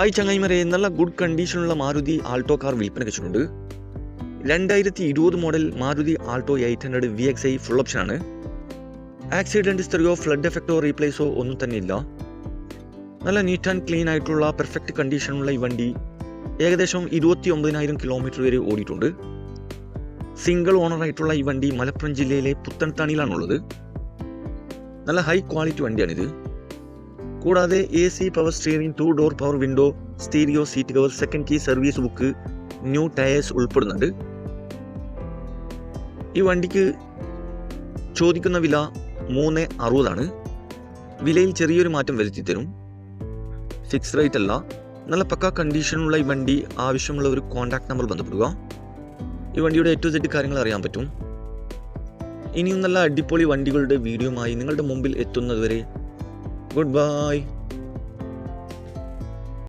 ആയി ചങ്ങായിമാരെ നല്ല ഗുഡ് കണ്ടീഷനുള്ള മാരുതി ആൾട്ടോ കാർ വിൽപ്പന വെച്ചിട്ടുണ്ട്. രണ്ടായിരത്തി ഇരുപത് model Maruti Alto eight hundred V X I full ഓപ്ഷനാണ് ആക്സിഡന്റ് ഹിസ്റ്ററിയോ ഫ്ലഡ് എഫക്റ്റോ റീപ്ലേസോ ഒന്നും തന്നെ ഇല്ല. നല്ല നീറ്റ് ആൻഡ് ക്ലീൻ ആയിട്ടുള്ള പെർഫെക്റ്റ് കണ്ടീഷനുള്ള ഈ വണ്ടി ഏകദേശം ഇരുപത്തി ഒമ്പതിനായിരം കിലോമീറ്റർ വരെ ഓടിയിട്ടുണ്ട്. സിംഗിൾ ഓണർ ആയിട്ടുള്ള ഈ വണ്ടി മലപ്പുറം ജില്ലയിലെ പുത്തൻതാണിയിലാണുള്ളത്. നല്ല ഹൈ ക്വാളിറ്റി വണ്ടിയാണിത്. കൂടാതെ A C power steering two door power window stereo seat cover second key service book new tyres ഉൾപ്പെടുന്നുണ്ട്. ഈ വണ്ടിക്ക് ചോദിക്കുന്ന വില മൂന്ന് അറുപതാണ്. വിലയിൽ ചെറിയൊരു മാറ്റം വരുത്തി തരും. ഫിക്സ് റേറ്റ് അല്ല. നല്ല പക്ക കണ്ടീഷനുള്ള ഈ വണ്ടി ആവശ്യമുള്ള ഒരു കോൺടാക്ട് നമ്പർ ബന്ധപ്പെടുക. ഈ വണ്ടിയുടെ ഏറ്റവും സെറ്റ് കാര്യങ്ങൾ അറിയാൻ പറ്റും. ഇനിയും നല്ല അടിപൊളി വണ്ടികളുടെ വീഡിയോമായി നിങ്ങളുടെ മുമ്പിൽ എത്തുന്നതുവരെ Goodbye.